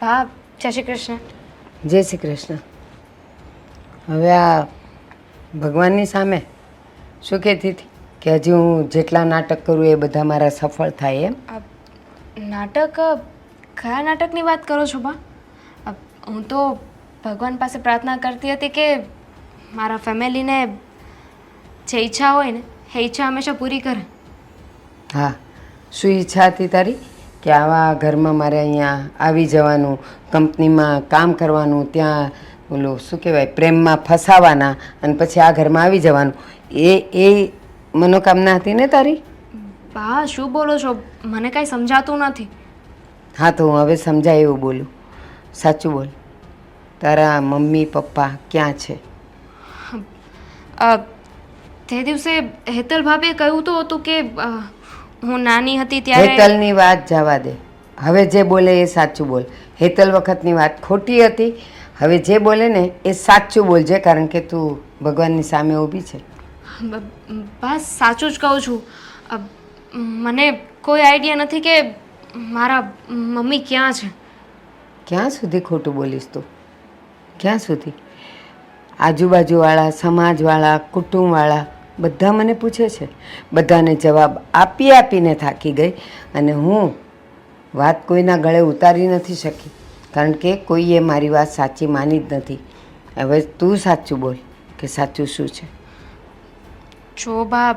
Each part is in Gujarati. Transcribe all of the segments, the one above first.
ભા જય શ્રી કૃષ્ણ. જય શ્રી કૃષ્ણ. હવે આ ભગવાનની સામે શું કહેતી હતી? કે હજી હું જેટલા નાટક કરું એ બધા મારા સફળ થાય એમ? નાટક કયા નાટકની વાત કરો છો બા? હું તો ભગવાન પાસે પ્રાર્થના કરતી હતી કે મારા ફેમિલીને જે ઈચ્છા હોય ને એ ઈચ્છા હંમેશા પૂરી કરે. હા. શું ઈચ્છા હતી તારી? કે આવા ઘરમાં મારે અહીંયા આવી જવાનું કંપનીમાં કામ કરવાનું ત્યાં ઓલું શું કહેવાય પ્રેમમાં ફસાવાના અને પછી આ ઘરમાં આવી જવાનું. એ એ મનોકામના હતી ને તારી? બા શું બોલો છો? મને કાંઈ સમજાતું નથી. હા તો હું હવે સમજાય એવું બોલું. સાચું બોલ. તારા મમ્મી પપ્પા ક્યાં છે? તે દિવસે હેતલ ભાભીએ કહ્યું તો હતું કે હું નાની હતી ત્યારે હેતલની વાત જવા દે. હવે જે બોલે એ સાચું બોલ. હેતલ વખતની વાત ખોટી હતી. હવે જે બોલે ને એ સાચું બોલજે કારણ કે તું ભગવાનની સામે ઊભી છે. બ- બસ સાચું જ કહું છું. અ, મને કોઈ આઈડિયા નથી કે મારા મમ્મી ક્યાં છે. ક્યાં સુધી ખોટું બોલીશ તું? ક્યાં સુધી? આજુબાજુવાળા સમાજવાળા કુટુંબવાળા બધા મને પૂછે છે. બધાને જવાબ આપી આપીને થાકી ગઈ અને હું વાત કોઈના ગળે ઉતારી નથી શકી. કારણ કે કોઈએ મારી વાત સાચી માની જ નથી. હવે તું સાચું બોલ કે સાચું શું છે? જો બા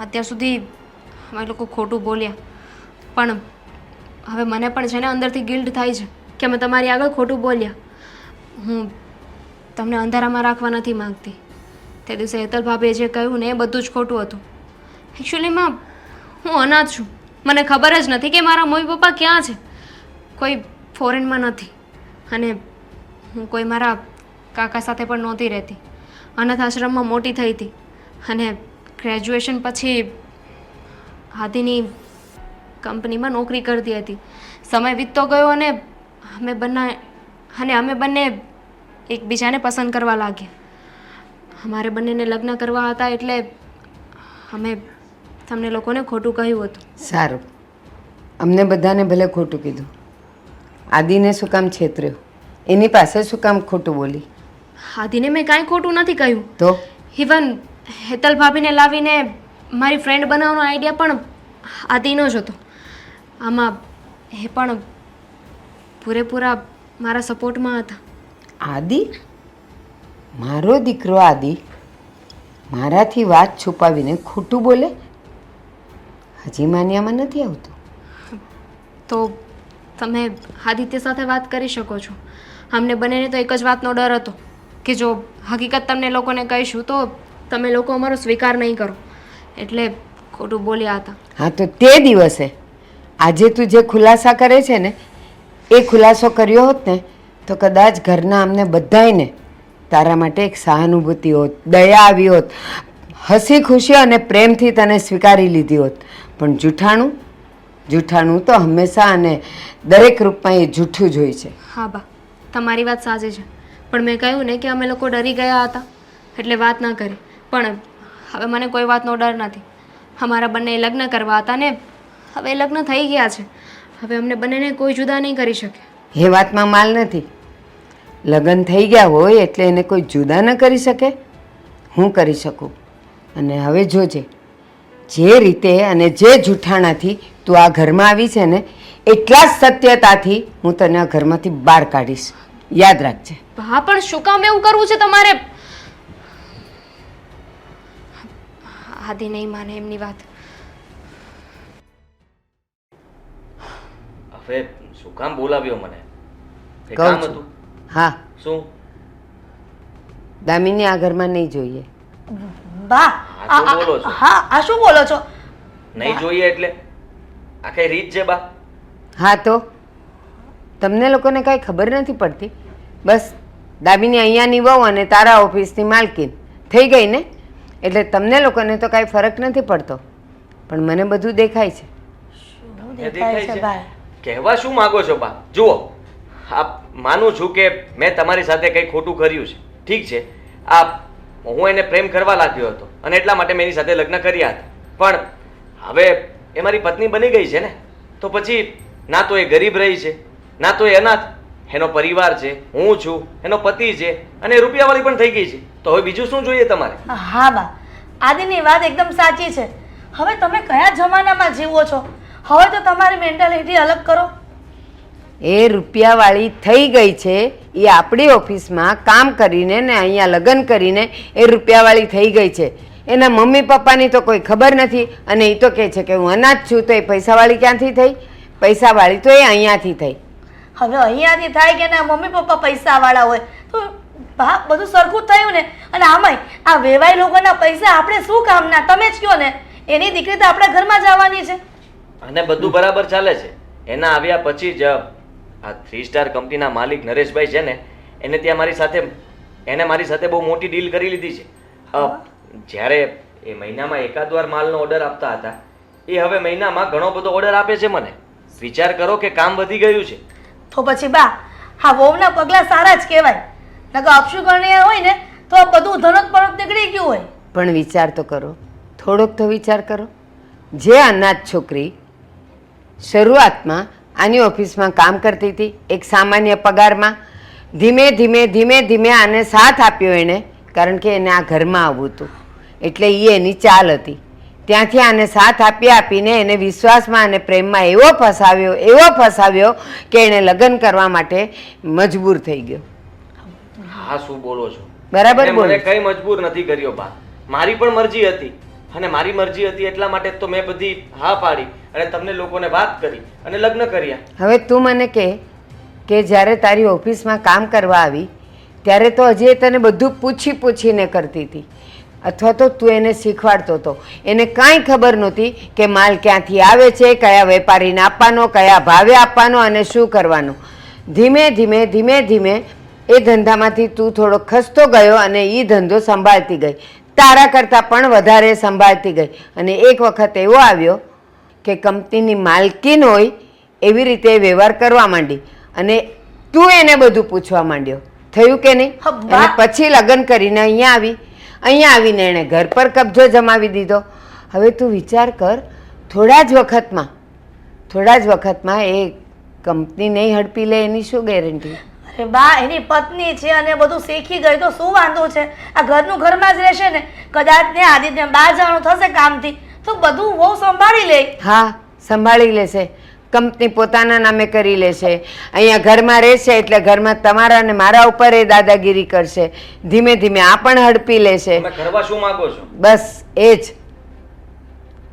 અત્યાર સુધી અમે લોકો ખોટું બોલ્યા. પણ હવે મને પણ છે ને અંદરથી ગિલ્ડ થાય છે કે અમે તમારી આગળ ખોટું બોલ્યા. હું તમને અંધારામાં રાખવા નથી માંગતી. તે દિવસે હેતલ ભાભીએ જે કહ્યું ને એ બધું જ ખોટું હતું. એકચ્યુઅલીમાં હું અનાથ છું. મને ખબર જ નથી કે મારા મમ્મી પપ્પા ક્યાં છે. કોઈ ફોરેનમાં નથી. અને હું કોઈ મારા કાકા સાથે પણ નહોતી રહેતી. અનાથ આશ્રમમાં મોટી થઈ હતી. અને ગ્રેજ્યુએશન પછી હાથીની કંપનીમાં નોકરી કરતી હતી. સમય વીતતો ગયો અને અમે બંને અને અમે બંને એકબીજાને પસંદ કરવા લાગ્યા. અમારે બંનેને લગ્ન કરવા હતા એટલે અમે તમને લોકોને ખોટું કહ્યું હતું. સારું. અમને બધાને ભલે ખોટું કીધું. આદિને શું કામ છેતર્યો? એની પાસે શું કામ ખોટું બોલી? આદિને મેં કાંઈ ખોટું નથી કહ્યું. તો? ઇવન હેતલ ભાભીને લાવીને મારી ફ્રેન્ડ બનાવવાનો આઈડિયા પણ આદિનો જ હતો. આમાં એ પણ પૂરેપૂરા મારા સપોર્ટમાં હતા. આદિ? મારો દીકરો આદિ મારાથી વાત છુપાવીને ખોટું બોલે? હજી માન્યામાં નથી આવતું. તો તમે આદિત્ય સાથે વાત કરી શકો છો. અમને બંનેને તો એક જ વાતનો ડર હતો કે જો હકીકત તમને લોકોને કહીશું તો તમે લોકો અમારો સ્વીકાર નહીં કરો. એટલે ખોટું બોલ્યા હતા. હા તો તે દિવસે આજે તું જે ખુલાસા કરે છે ને એ ખુલાસો કર્યો હોત ને તો કદાચ ઘરના અમને બધાયને તારા માટે એક સહાનુભૂતિ હોત દયા આવી હોત હસી ખુશી અને પ્રેમથી તને સ્વીકારી લીધી હોત. પણ જૂઠાણું જૂઠાણું તો હંમેશા અને દરેક રૂપમાં એ જૂઠું જ હોય છે. હા બા તમારી વાત સાચી છે. પણ મેં કહ્યું ને કે અમે લોકો ડરી ગયા હતા એટલે વાત ના કરી. પણ હવે મને કોઈ વાતનો ડર નથી. અમારા બંને લગ્ન કરવા હતા ને હવે લગ્ન થઈ ગયા છે. હવે અમને બંનેને કોઈ જુદા નહીં કરી શકે. એ વાતમાં માલ નથી. લગ્ન થઈ ગયા હોય એટલે એને કોઈ જુદા ન કરી શકે? હું કરી શકું? અને હવે જોજે જે રીતે અને જે જૂઠાણાથી તું આ ઘરમાં આવી છે ને એટલા જ સત્યતાથી હું તને આ ઘરમાંથી બહાર કાઢીશ. યાદ રાખજે. હા પણ શું કામ એવું કરવું છે તમારે? આદિ નહીં માને એમની વાત. હવે શું કામ બોલાવ્યો મને? કહું કામ. હતું. હા. શું? દામિની આ ઘરમાં નહીં જોઈએ. બા હા, શું બોલો છો? હા આ શું બોલો છો? નહીં જોઈએ એટલે? આ કઈ રીત છે બા? હા તો? તમને લોકોને કાંઈ ખબર નથી પડતી? બસ દામિની અહીંયાની વહુ અને તારા ઓફિસની માલકીન. થઈ ગઈ ને? એટલે તમને લોકોને તો કાંઈ ફરક નથી પડતો. પણ મને બધું દેખાય છે. શું એ દેખાય છે બા? કહેવા શું માંગો છો બા? જુઓ આ માનું છું કે મેં તમારી સાથે કંઈ ખોટું કર્યું છે. ઠીક છે. આ હું એને પ્રેમ કરવા લાગ્યો હતો અને એટલા માટે મેં એની સાથે લગ્ન કર્યા હતા. પણ હવે એ મારી પત્ની બની ગઈ છે ને? તો પછી ના તો એ ગરીબ રહી છે, ના તો એ અનાથ. એનો પરિવાર છે, હું છું, એનો પતિ છે અને રૂપિયાવાળી પણ થઈ ગઈ છે. તો હવે બીજું શું જોઈએ તમારે? હા, બા. આદિની વાત એકદમ સાચી છે. હવે તમે કયા જમાનામાં જીવો છો? હવે તો તમારી મેન્ટાલિટી અલગ કરો. એ રૂપિયાવાળી થઈ ગઈ છે એ આપણી ઓફિસમાં કામ કરીને ને અહીંયા લગ્ન કરીને એ રૂપિયાવાળી થઈ ગઈ છે. એના મમ્મી પપ્પાની તો કોઈ ખબર નથી અને એ તો કહે છે કે હું અનાજ છું તો એ પૈસાવાળી ક્યાંથી થઈ? પૈસાવાળી તો એ અહીંયાથી થઈ. હવે અહીંયાથી થાય કે ના? મમ્મી પપ્પા પૈસાવાળા હોય. તો બા બધું સરખું જ થયું ને? અને આમાંય આ વેવાય લોકોના પૈસા આપણે શું કામના? તમે જ કયો ને. એની દીકરી તો આપણા ઘરમાં જ આવવાની છે. અને બધું બરાબર ચાલે છે. એના આવ્યા પછી જ આ થ્રી સ્ટાર કંપનીના માલિક નરેશભાઈ છે ને એને ત્યાં મારી સાથે એને મારી સાથે બહુ મોટી ડીલ કરી લીધી છે. અ, જ્યારે એ મહિનામાં એકાદ વાર માલનો ઓર્ડર આપતા હતા એ હવે મહિનામાં ઘણો બધો ઓર્ડર આપે છે મને. વિચાર કરો કે કામ વધી ગયું છે. તો પછી બા હા વહુના પગલાં સારા જ કહેવાય. નકર અપશુકરણીય હોય ને તો આ બધું ધનક પરત નીકળી ગયું હોય. પણ વિચાર તો કરો. થોડોક તો વિચાર કરો. જે અનાથ છોકરી શરૂઆતમાં આની ઓફિસમાં કામ કરતી હતી એક સામાન્ય પગારમાં. ધીમે ધીમે ધીમે ધીમે આને સાથ આપ્યો એણે કારણ કે એને આ ઘરમાં આવવું હતું. એટલે એ એની ચાલ હતી. ત્યાંથી આને સાથ આપી આપીને એને વિશ્વાસમાં અને પ્રેમમાં એવો ફસાવ્યો એવો ફસાવ્યો કે એણે લગ્ન કરવા માટે મજબૂર થઈ ગયો. હા શું બોલો છો? બરાબર મને કઈ મજબૂર નથી કર્યો બા. મારી પણ મરજી હતી. અને મારી મરજી હતી એટલા માટે તો મેં બધી હા પાડી અને તમને લોકોને વાત કરી અને લગ્ન કર્યા. હવે તું મને કહે કે જ્યારે તારી ઓફિસમાં કામ કરવા આવી, ત્યારે તો હજી તને બધું પૂછી પૂછીને કરતી હતી. અથવા તો તું એને શીખવાડતો હતો એને કાંઈ ખબર નહોતી કે માલ ક્યાંથી આવે છે, કયા વેપારીને આપવાનો, કયા ભાવે આપવાનો અને શું કરવાનું. ધીમે ધીમે ધીમે ધીમે એ ધંધામાંથી તું થોડો ખસતો ગયો અને એ ધંધો સંભાળતી ગઈ. તારા કરતાં પણ વધારે સંભાળતી ગઈ. અને એક વખત એવો આવ્યો કે કંપનીની માલકીન હોય એવી રીતે વ્યવહાર કરવા માંડી. અને તું એને બધું પૂછવા માંડ્યો. થયું કે નહીં? અને પછી લગ્ન કરીને અહીંયા આવી. અહીંયા આવીને એણે ઘર પર કબજો જમાવી દીધો. હવે તું વિચાર કર થોડા જ વખતમાં થોડા જ વખતમાં એ કંપની નહીં હડપી લે એની શું ગેરંટી? અરે બા એની પત્ની છે અને બધું શીખી ગઈ તો શું વાંધો છે? આ ઘરનું ઘરમાં જ રહેશે ને? કદાચ ને આદિત્ય બહાર જવાનું થશે કામથી. તો બધું બહુ સંભાળી લે. હા સંભાળી લેશે. કંપની પોતાના નામે કરી લેશે. અહીંયા ઘરમાં રહેશે એટલે ઘરમાં તમારા અને મારા ઉપર એ દાદાગીરી કરશે. ધીમે ધીમે આ પણ હડપી લેશે. કરવા શું માંગો છો? બસ એ જ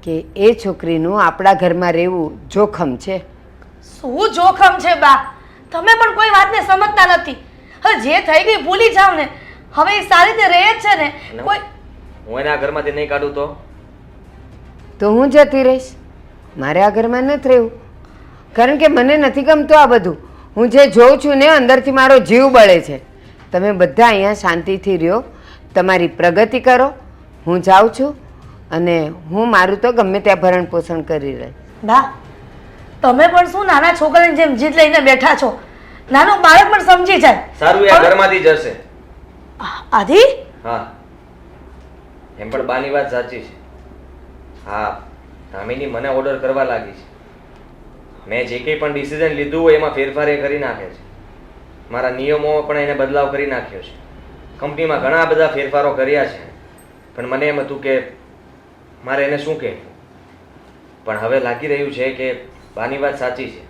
કે એ છોકરીનું આપણા ઘરમાં રહેવું જોખમ છે. શું જોખમ છે બા? તમે પણ કોઈ વાતને સમજતા નથી. હવે જે થઈ ગઈ ભૂલી જાવ ને. હવે એ સારી રીતે રહે જ છે ને. કોઈ હું એના ઘરમાંથી નહીં કાઢું તો? તો હું જતી રહીશ. મારે આ ઘરમાં નથી રહેવું. કારણ કે મને નથી ગમતું આ બધું. હું જે જોઉં છું ને અંદરથી મારો જીવ બળે છે. તમે બધા અહીંયા શાંતિથી રહ્યો. તમારી પ્રગતિ કરો. હું જાઉં છું. અને હું મારું તો ગમે ત્યાં ભરણ પોષણ કરી રહી. બા તમે પણ શું નાના છોકરાની જેમ જીદ લઈને બેઠા છો? નાનું બાળક પણ સમજી જાય. સારું એ ઘરમાંથી જશે. આધી હા. એમ પણ બાની વાત સાચી છે. હા દામિની મને ઓર્ડર કરવા લાગી છે. મેં જે કંઈ પણ ડિસિઝન લીધું હોય એમાં ફેરફાર એ કરી નાખે છે. મારા નિયમોમાં પણ એને બદલાવ કરી નાખ્યો છે. કંપનીમાં ઘણા બધા ફેરફારો કર્યા છે. પણ મને એમ હતું કે મારે એને શું કહેવું? પણ હવે લાગી રહ્યું છે કે બાની વાત સાચી છે.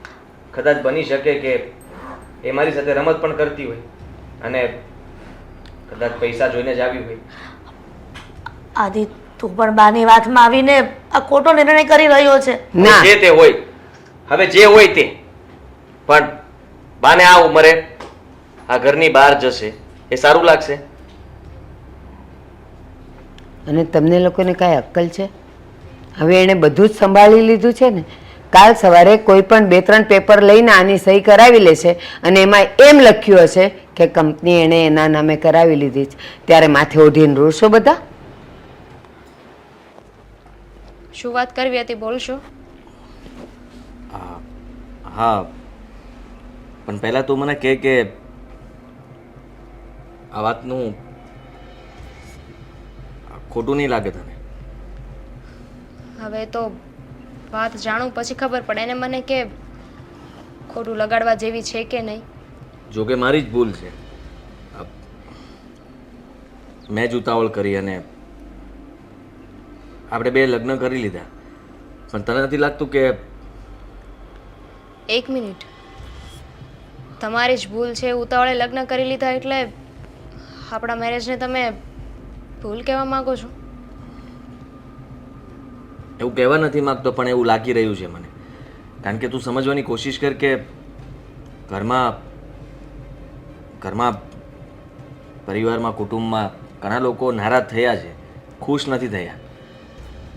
કદાચ બની શકે કે એ મારી સાથે રમત પણ કરતી હોય અને કદાચ પૈસા જોઈને જ આવી હોય. આદિ તું પણ બાની વાતમાં આવીને આ ખોટો નિર્ણય કરી રહ્યો છે. ના. જે તે હોય. હવે જે હોય તે. પણ બાને આ ઉંમરે આ ઘરની બહાર જશે. એ સારું લાગશે. અને તમને લોકોને કાંઈ અક્કલ છે? હવે એણે બધું જ સંભાળી લીધું છે ને? કાલ સવારે કોઈ પણ બે ત્રણ પેપર લઈને આની સહી કરાવી લેશે અને એમાં એમ લખ્યું હશે કે કંપની એણે એના નામે કરાવી લીધી છે. ત્યારે માથે ઓઢીને રોશો બધા. શું વાત કરવી હતી બોલશો? હા. પણ પહેલા તું મને કહે કે આ વાતનું ખોટું નહીં લાગે તને. હવે તો વાત જાણું પછી ખબર પડે. એને મને કે ખોટું લગાડવા જેવી છે કે નહીં? જો કે મારી જ ભૂલ છે. મેં જ ઉતાવળ કરી અને આપણે બે લગ્ન કરી લીધા. પણ તને નથી લાગતું કે એક મિનિટ. તમારી જ ભૂલ છે ઉતાવળે લગ્ન કરી લીધા એટલે આપણા મેરેજને તમે ભૂલ કહેવા માગો છો? એવું કહેવા નથી માગતો, પણ એવું લાગી રહ્યું છે મને. કારણ કે તું સમજવાની કોશિશ કર કે ઘરમાં ઘરમાં પરિવારમાં, કુટુંબમાં ઘણા લોકો નારાજ થયા છે, ખુશ નથી થયા.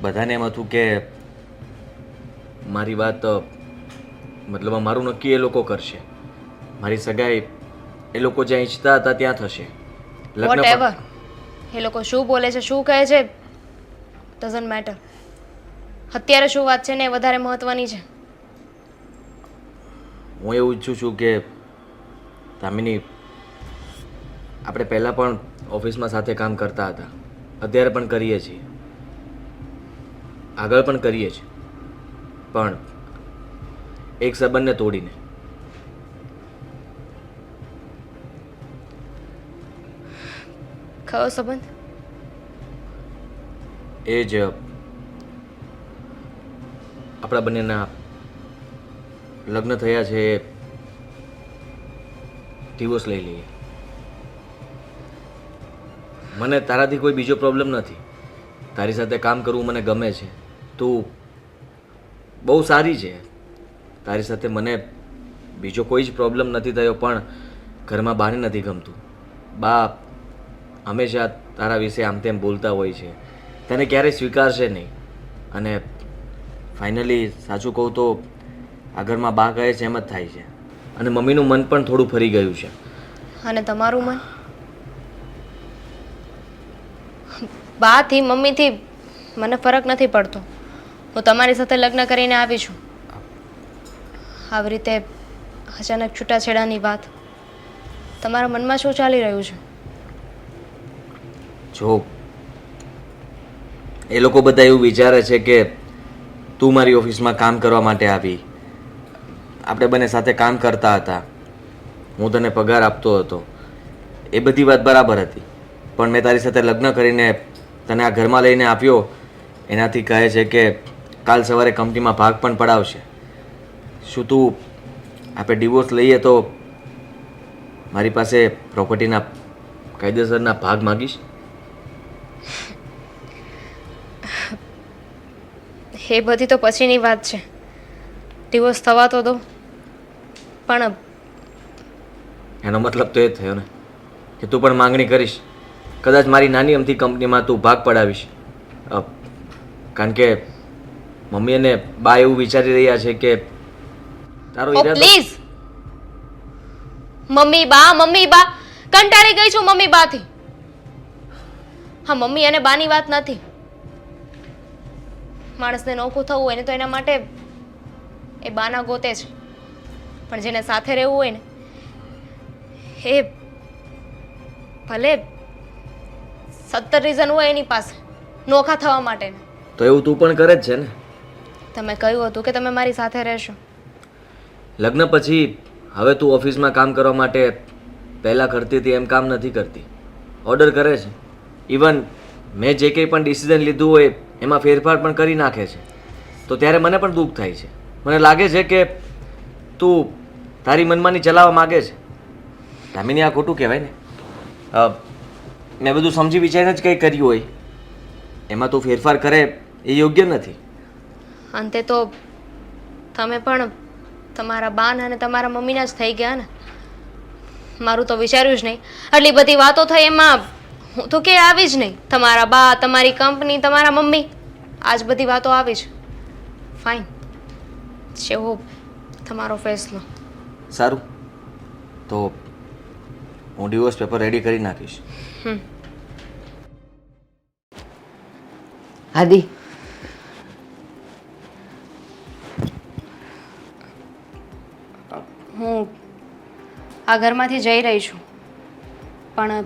બધાને એમ હતું કે મારી વાત મતલબ મારું નક્કી એ લોકો કરશે. મારી સગાઈ એ લોકો જ્યાં ઈચ્છતા હતા ત્યાં થશે. લગ્ન એ લોકો શું બોલે છે, શું કહે છે ડઝન્ટ મેટર અત્યારે શું વાત છે ને એ વધારે મહત્વની છે. હું એવું ઈચ્છું છું કે દામિની આપણે પહેલાં પણ ઓફિસમાં સાથે કામ કરતા હતા. અત્યારે પણ કરીએ છીએ. આગળ પણ કરીએ છીએ. પણ એક સંબંધને તોડીને. કયો સંબંધ? એ જ આપણા બંનેના લગ્ન થયા છે ડિવોર્સ લઈ લઈએ. મને તારાથી કોઈ બીજો પ્રોબ્લેમ નથી. તારી સાથે કામ કરવું મને ગમે છે. તું બહુ સારી છે. તારી સાથે મને બીજો કોઈ જ પ્રોબ્લેમ નથી થયો, પણ ઘરમાં બાને નથી ગમતું. બા હંમેશા તારા વિશે આમ તેમ બોલતા હોય છે. તને ક્યારેય સ્વીકારશે નહીં. અને ફાઇનલી સાચું કહું તો આ ઘરમાં બા કહે છે એમ જ થાય છે. અને મમ્મીનું મન પણ થોડું ફરી ગયું છે. અને તમારું મન? બાથી મમ્મીથી મને ફરક નથી પડતો. હું તમારી સાથે લગ્ન કરીને આવી છું. આવી રીતે અચાનક છૂટાછેડાની વાત તમારા મનમાં શું ચાલી રહ્યું છે? જો એ લોકો બધા એવું વિચારે છે કે તું મારી ઓફિસમાં કામ કરવા માટે આવી. આપણે બંને સાથે કામ કરતા હતા. હું તને પગાર આપતો હતો. એ બધી વાત બરાબર હતી. પણ મેં તારી સાથે લગ્ન કરીને તને આ ઘરમાં લઈને આપ્યો એનાથી કહે છે કે કાલ સવારે કંપનીમાં ભાગ પણ પડાવશે. શું તું આપણે ડિવોર્સ લઈએ તો મારી પાસે પ્રોપર્ટીના કાયદેસરના ભાગ માગીશ? એ બધી તો પછીની વાત છે. ડિવોર્સ થવા તો દો. પણ એનો મતલબ તો એ થયો ને કે તું પણ માંગણી કરીશ. કદાચ મારી નાની અમથી કંપનીમાં તું ભાગ પડાવીશ. કારણ કે મમ્મી અને બા એવું વિચારી રહ્યા છે કે તારો ઈરાદો પ્લીઝ. મમ્મી બા મમ્મી બા. કંટાળી ગઈ છું મમ્મી બાથી. હા મમ્મી અને બાની વાત નથી. માણસને નોખું થવું હોય ને તો એના માટે એ બાના ગોતે છે. પણ જેને સાથે રહેવું હોય ને એ ભલે સત્તર રીઝન હોય એની પાસે નોખા થવા માટે. તો એવું તું પણ કરે જ છે ને. તમે કહ્યું હતું કે તમે મારી સાથે રહેશો. લગ્ન પછી હવે તું ઓફિસમાં કામ કરવા માટે પહેલાં કરતી હતી એમ કામ નથી કરતી. ઓર્ડર કરે છે. ઇવન મેં જે કંઈ પણ ડિસિઝન લીધું હોય, એમાં ફેરફાર પણ કરી નાખે છે. તો ત્યારે મને પણ દુઃખ થાય છે. મને લાગે છે કે તું તારી મનમાની ચલાવવા માગે છે. દામિની, આ ખોટું કહેવાય ને? મેં બધું સમજી વિચારીને જ કંઈ કર્યું હોય. એમાં તું ફેરફાર કરે એ યોગ્ય નથી. અંતે તો તમે પણ તમારા બાન અને તમારા મમ્મીના જ થઈ ગયા ને? મારું તો વિચાર્યું જ નહીં. આટલી બધી વાતો થઈ એમાં હું તો કે આવી જ નહીં. તમારા બા તમારી કંપની તમારા મમ્મી. આ જ બધી વાતો આવી જ ફાઇન જેવો તમારો ફેસલો. સારું. તો હું ડિવોર્સ પેપર રેડી કરી નાખીશ. હમ. આદિ. હું આ ઘરમાંથી જઈ રહી છું. પણ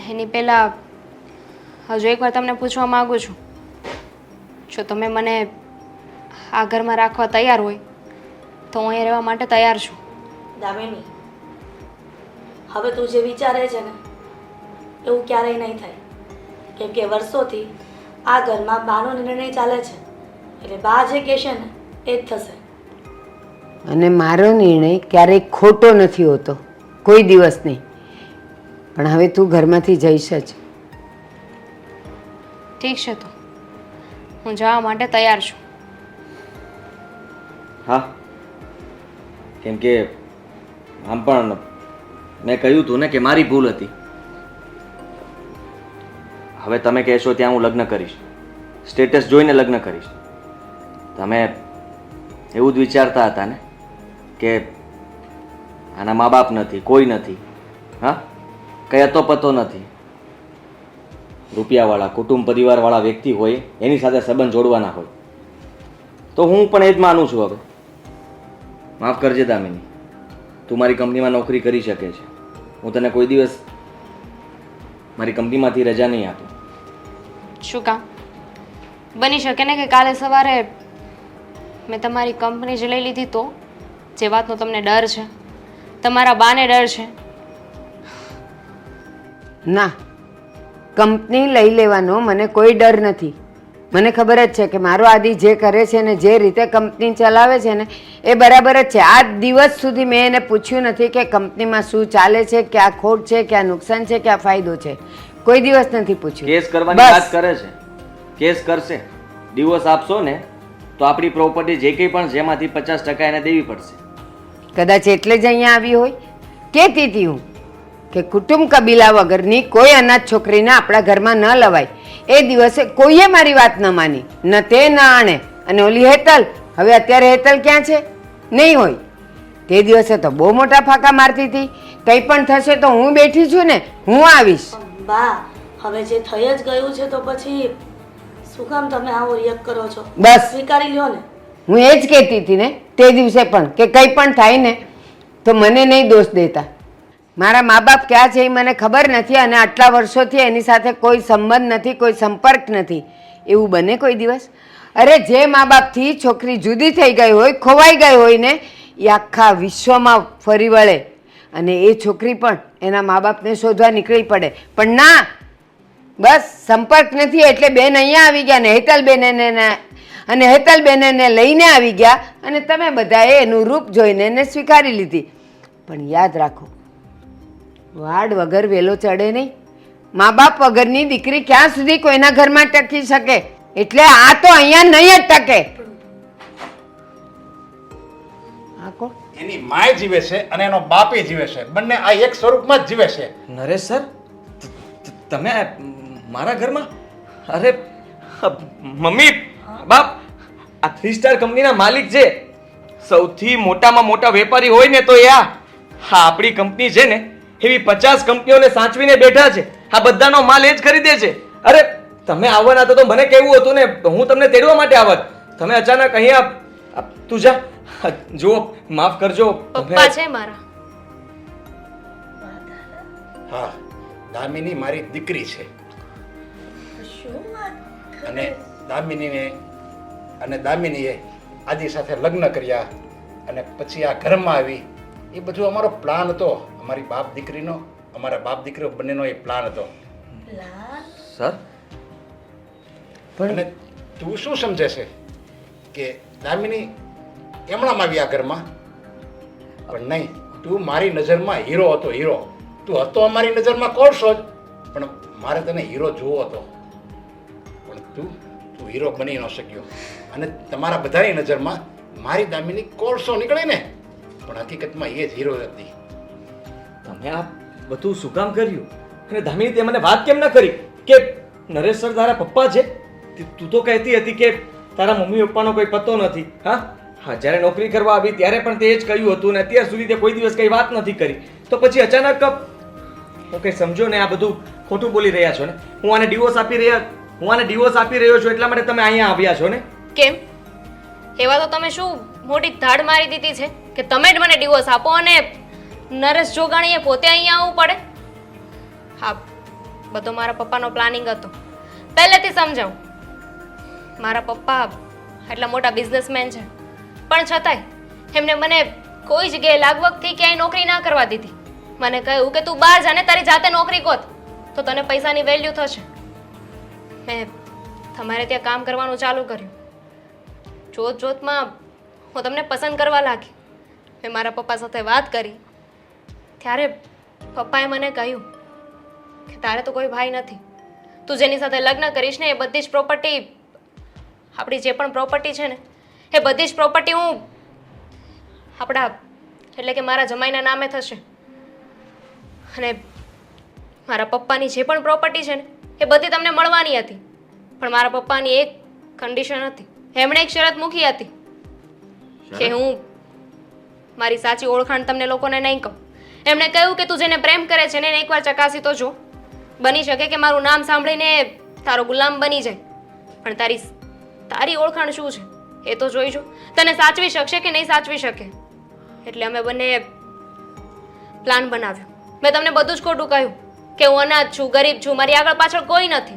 એની પહેલાં હજુ એકવાર તમને પૂછવા માગું છું. જો તમે મને આ ઘરમાં રાખવા તૈયાર હોય તો હું અહીં રહેવા માટે તૈયાર છું. દામિની હવે તું જે વિચારે છે ને એવું ક્યારેય નહીં થાય. કેમ કે વર્ષોથી આ ઘરમાં બાનો નિર્ણય ચાલે છે. એટલે બા જે કહેશે ને એ જ થશે. અને મારો નિર્ણય ક્યારેય ખોટો નથી હોતો. કોઈ દિવસ નહીં. પણ હવે તું ઘરમાંથી જઈશ જ. ઠીક છે તો. હું જવા માટે તૈયાર છું. હા. કેમ કે આમ પણ મેં કહ્યું હતું ને કે મારી ભૂલ હતી. હવે તમે કહેશો ત્યાં હું લગ્ન કરીશ. સ્ટેટસ જોઈને લગ્ન કરીશ. તમે એવું જ વિચારતા હતા ને કે આના મા બાપ નથી કોઈ નથી. હા? કઈ અતો પતો નથી. રૂપિયાવાળા, કુટુંબ પરિવારવાળા વ્યક્તિ હોય, એની સાથે સંબંધ જોડવાના હોય. તો હું પણ એ જ માનું છું હવે. માફ કરજે દામિની. તું મારી કંપનીમાં નોકરી કરી શકે છે. હું તને કોઈ દિવસ મારી કંપનીમાંથી રજા નહીં આપું. શું કામ? બની શકે ને કે કાલે સવારે મેં તમારી કંપની જ લઈ લીધી તો? જે વાતનો તમને ડર છે. તમારા બાને ડર છે. ના કંપની લઈ લેવાનો મને કોઈ ડર નથી. મને ખબર જ છે કે મારો આદિ જે કરે છે ને જે રીતે કંપની ચલાવે છે ને એ બરાબર જ છે. આ દિવસ સુધી મેં એને પૂછ્યું નથી કે કંપનીમાં શું ચાલે છે ક્યાં ખોટ છે ક્યાં નુકસાન છે ક્યાં ફાયદો છે. કોઈ દિવસ નથી પૂછ્યું. કેસ કરવાની વાત કરે છે. કેસ કરશે. દિવસ આપશો ને તો આપણી પ્રોપર્ટી જે કંઈ પણ જેમાંથી પચાસ ટકા એને દેવી પડશે. કદાચ એટલે જ અહીંયા આવી હોય. કેતી હતી હું? કે કુટુંબ કબીલા વગરની કોઈ અનાથ છોકરીને આપણા ઘરમાં ન લવાય. એ દિવસે કોઈએ મારી વાત ન માની. ન તે ન આણે. અને ઓલી હેતલ. હવે અત્યારે હેતલ ક્યાં છે? નહીં હોય. તે દિવસે તો બહુ મોટા ફાંકા મારતી હતી. કંઈ પણ થશે તો હું બેઠી છું ને હું આવીશ. બા હવે જે થઈ જ ગયું છે તો પછી શું કામ તમે આવો રિએક્ટ કરો છો? બસ. સ્વીકારી લ્યો ને. હું એ જ કહેતી હતી ને તે દિવસે પણ કે કંઈ પણ થાય ને તો મને નહીં દોષ દેતા. મારા મા બાપ ક્યાં છે એ મને ખબર નથી અને આટલા વર્ષોથી એની સાથે કોઈ સંબંધ નથી, કોઈ સંપર્ક નથી. એવું બને કોઈ દિવસ? અરે જે મા બાપથી છોકરી જુદી થઈ ગઈ હોય, ખોવાઈ ગઈ હોય ને, એ આખા વિશ્વમાં ફરી વળે. અને એ છોકરી પણ એના મા બાપને શોધવા નીકળી પડે. પણ ના, બસ સંપર્ક નથી એટલે બેન અહીંયા આવી ગયા ને, હેતલબેન એને અને હેતલબેન એને લઈને આવી ગયા અને તમે બધાએ એનું રૂપ જોઈને એને સ્વીકારી લીધી. પણ યાદ રાખો વાડ વગર વેલો ચડે નહીં. મા બાપ વગરની દીકરી ક્યાં સુધી કોઈના ઘરમાં ટકી શકે? એટલે આ તો અહીંયા નહીં જ ટકે. એની માય જીવે છે અને એનો બાપી જીવે છે. બંને આ એક સ્વરૂપમાં જ જીવે છે. નરેશ સર તમે મારા ઘરમાં? અરે મમ્મી બાપ આ થ્રી સ્ટાર કંપનીના માલિક છે સૌથી મોટામાં મોટા વેપારી હોય ને તો એ આ હા આપણી કંપની છે ને એવી પચાસ કંપનીઓને સાચવીને બેઠા છે. આ બધાનો માલ એ જ ખરીદે છે. અરે તમે આવવાના હતા તો મને કેવું હતું ને? હું તમને તેડવા માટે આવત. તમે અચાનક અહીંયા તું જા. જુઓ માફ કરજો. પપ્પા છે મારા. હા દામિની મારી દીકરી છે. શું અને દામિનીને અને દામિનીએ આદિ સાથે લગ્ન કર્યા. અને પછી આ ઘરમાં આવી. એ બધું અમારો પ્લાન હતો. અમારી બાપ દીકરીનો અમારા બાપ દીકરીઓ બંનેનો એ પ્લાન હતો. સર પણ તું શું સમજે છે કે દામિની એમણામાં આવી આ ઘરમાં? પણ નહીં તું મારી નજરમાં હીરો હતો હીરો તું હતો અમારી નજરમાં કોળસો જ પણ મારે તને હીરો જોવો હતો. પણ તું તું હીરો બની ન શક્યો. અને તમારા બધાની નજરમાં મારી દામિની કોળસો નીકળે ને? પણ હકીકતમાં એ જ હીરો હતી. તમે આ બધું શું કામ કર્યું? અને ધામીની તે મને વાત કેમ ન કરી? કે નરેશ સર તારા પપ્પા છે? તે તું કહેતી હતી કે તારા મમ્મી પપ્પાનો કોઈ પત્તો નથી. હા? હા, જ્યારે નોકરી કરવા આવી ત્યારે પણ તે જ કહ્યું હતું ને અત્યાર સુધી તે કોઈ દિવસ કંઈ વાત નથી કરી. તો પછી અચાનક હું કંઈ સમજો ને આ બધું ખોટું બોલી રહ્યા છો ને? હું આને ડિવોર્સ આપી રહ્યા હું આને ડિવોર્સ આપી રહ્યો છું એટલા માટે તમે અહીંયા આવ્યા છો ને? કેમ? એવા તો તમે શું મોટી ધાડ મારી દીધી છે? કે તમે જ મને ડિવોર્સ આપો અને નરેશ જોગાણીએ પોતે અહીંયા આવવું પડે? હા, બધો મારા પપ્પાનો પ્લાનિંગ હતો. પહેલેથી સમજાવું. મારા પપ્પા એટલા મોટા બિઝનેસમેન છે. પણ છતાંય એમને મને કોઈ જગ્યાએ લાગવગથી ક્યાંય નોકરી ના કરવા દીધી. મને કહ્યું કે તું બહાર જાને તારી જાતે નોકરી ગોત. તો તને પૈસાની વેલ્યુ થશે. મેં તમારે ત્યાં કામ કરવાનું ચાલુ કર્યું. જોત જોતમાં હું તમને પસંદ કરવા લાગી. મેં મારા પપ્પા સાથે વાત કરી. ત્યારે પપ્પાએ મને કહ્યું કે તારે તો કોઈ ભાઈ નથી. તું જેની સાથે લગ્ન કરીશ ને એ બધી જ પ્રોપર્ટી આપણી જે પણ પ્રોપર્ટી છે ને એ બધી જ પ્રોપર્ટી હું આપણા એટલે કે મારા જમાઈના નામે થશે. અને મારા પપ્પાની જે પણ પ્રોપર્ટી છે ને એ બધી તમને મળવાની હતી. પણ મારા પપ્પાની એક કન્ડિશન હતી. એમણે એક શરત મૂકી હતી. કે હું મારી સાચી ઓળખાણ તમને લોકોને નહીં કહું. એમણે કહ્યું કે તું જેને પ્રેમ કરે છે ને એને એકવાર ચકાસી તો જો. બની શકે કે મારું નામ સાંભળીને તારો ગુલામ બની જાય. પણ તારી તારી ઓળખાણ શું છે? એ તો જોઈજો. તને સાચવી શકશે કે નહીં સાચવી શકે? એટલે અમે બંને પ્લાન બનાવ્યો. મેં તમને બધું જ ખોટું કહ્યું કે હું અનાથ છું ગરીબ છું મારી આગળ પાછળ કોઈ નથી.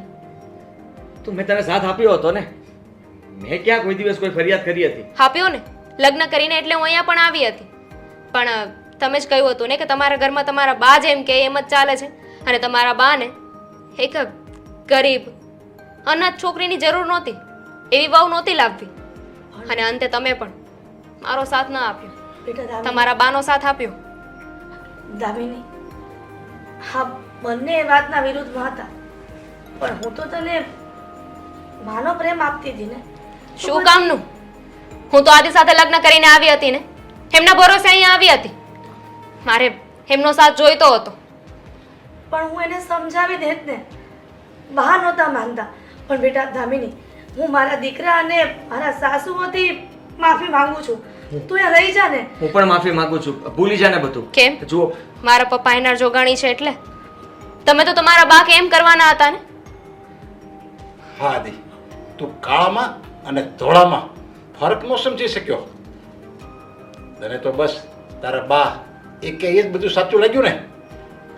તો મેં તને સાથ આપ્યો હતો ને? મેં ક્યાં કોઈ દિવસ કોઈ ફરિયાદ કરી હતી? આપ્યો ને? લગ્ન કરીને એટલે હું અહીંયા પણ આવી હતી. પણ તમે જ કહ્યું હતું ને કે તમારા ઘરમાં તમારા બા જેમ કે એમ જ ચાલે છે. અને તમારા બાને એક ગરીબ અનાથ છોકરીની જરૂર નહોતી એવી વાવ નહોતી લાવવી અને અંતે તમે પણ મારો સાથ ન આપ્યો. તમારા બાનો સાથ આપ્યો. દામિની હા બંને એ વાતના વિરુદ્ધમાં હતા. પણ હું તો તને માનો પ્રેમ આપતી હતી ને. શું કામનું? હું તો આદિ સાથે લગ્ન કરીને આવી હતી ને. એમના ભરોસે અહીંયા આવી હતી. મારે એમનો સાથ જોઈતો હતો. પણ હું એને સમજાવી દેત ને. બહાર નહોતા માનતા પણ બેટા દામિની હું મારા દીકરા અને મારા સાસુઓથી માફી માંગુ છું. તું એ રહી જા ને. હું પણ માફી માંગુ છું. ભૂલી જા ને બધું. કેમ? જુઓ. મારા પપ્પા એના જોગાણી છે એટલે. તમે તો તમારા બા કેમ કરવાના હતા ને? હા દી તું કાળામાં અને ધોળામાં ફરક ન સમજી શક્યો. તને તો બસ તારા બા એ કે એ જ બધું સાચું લાગ્યું ને?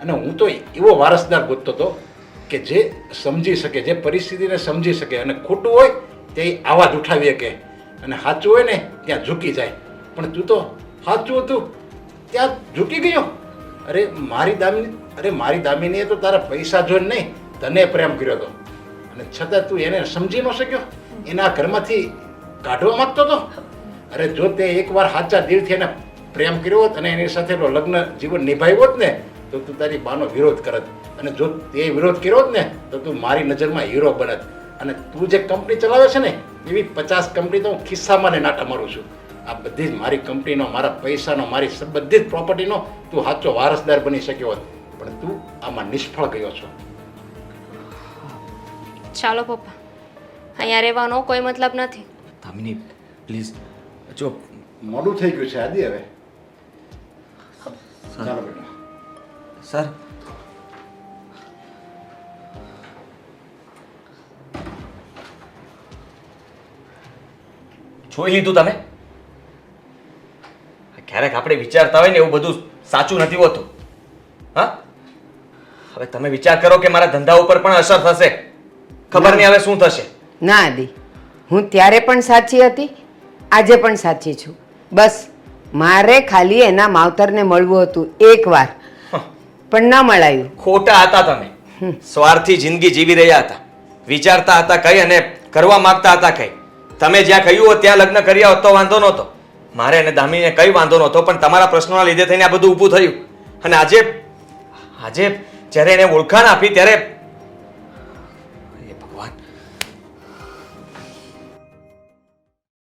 અને હું તો એવો વારસદાર ગોતતો હતો કે જે સમજી શકે, જે પરિસ્થિતિને સમજી શકે અને ખોટું હોય તે આવાજ ઉઠાવી શકે અને સાચું હોય ને ત્યાં ઝૂકી જાય. પણ તું તો સાચું હતું, ત્યાં ઝૂકી ગયો? અરે મારી દામિની અરે મારી દામિનીએ તો તારા પૈસા જોઈને નહીં, તને પ્રેમ કર્યો હતો. અને છતાં તું એને સમજી ન શક્યો? એના ઘરમાંથી કાઢવા માંગતો હતો? અરે જો તે એકવાર સાચા દિલથી એને પ્રેમ કર્યો હોત અને એની સાથે લગ્ન જીવન નિભાવ્યો હોત ને તો તું તારી બાનો વિરોધ કરત. અને જો તે વિરોધ કર્યો હોત ને તો તું મારી નજરમાં હીરો બનત. અને તું જે કંપની ચલાવે છે ને એવી પચાસ કંપની તો હું ખિસ્સામાં ને નાટા મારું છું. આ બધી જ મારી કંપનીનો મારા પૈસાનો મારી બધી જ પ્રોપર્ટીનો તું સાચો વારસદાર બની શક્યો હોત. પણ તું આમાં નિષ્ફળ ગયો છો. ચાલો પપ્પા અહીંયા રહેવાનો કોઈ મતલબ નથી. દામિની પ્લીઝ જો મોડું થઈ ગયું છે આદિ હવે. ચાલો બેટા. સર. જોઈ લીધું તમે? ક્યારેક આપણે વિચારતા હોય ને એવું બધું સાચું નથી હોતું. હા? હવે તમે વિચાર કરો કે મારા ધંધા ઉપર પણ અસર થશે. ખબર નહીં હવે શું થશે. ના આદિ. હું ત્યારે પણ સાચી હતી આજે પણ સાચી છું. બસ મારે ખાલી એના માવતરને મળવું હતું એકવાર પણ ન મળાયું. ખોટા હતા તમે. સ્વાર્થી જિંદગી જીવી રહ્યા હતા. વિચારતા હતા કઈ અને કરવા માંગતા હતા કઈ. તમે જ્યાં કહ્યું હોત ત્યાં લગ્ન કર્યા હોત તો વાંધો નહોતો. મારે અને દામીને કઈ વાંધો નહોતો પણ તમારા પ્રશ્નોના લીધે થઈને આ બધું ઊભું થયું. અને આજે આજે જ્યારે એને ઓળખાણ આપી ત્યારે